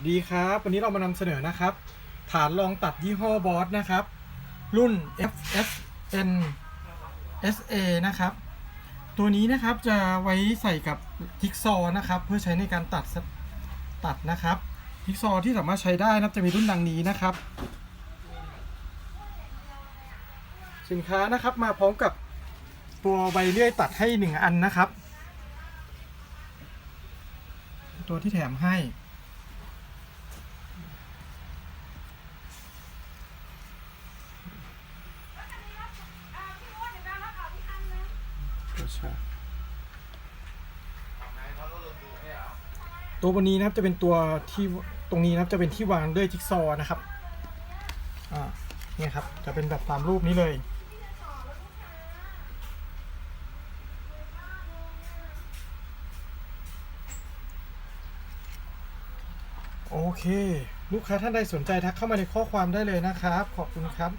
สดีครับ วันนี้เรามานำเสนอนะครับ ฐานรองตัดยี่ห้อบอสนะครับ รุ่น FSN SA นะครับ ตัวนี้นะครับจะไว้ใส่กับจิ๊กซอว์นะครับ เพื่อใช้ในการตัดตัดนะครับจิ๊กซอว์ที่สามารถใช้ได้นะครับจะมีรุ่นดังนี้นะครับ สินค้านะครับมาพร้อมกับตัวใบเลื่อยตัดให้หนึ่งอันนะครับ ตัวที่แถมให้ ตัวบนนี้นะครับจะเป็นตัวที่ตรงนี้นะครับจะเป็นที่วางด้วยจิ๊กซอนะครับอ่าเนี่ยครับจะเป็นแบบตามรูปนี้เลยโอเค ลูกค้าท่านใดสนใจทักเข้ามาในข้อความได้เลยนะครับ ขอบคุณครับ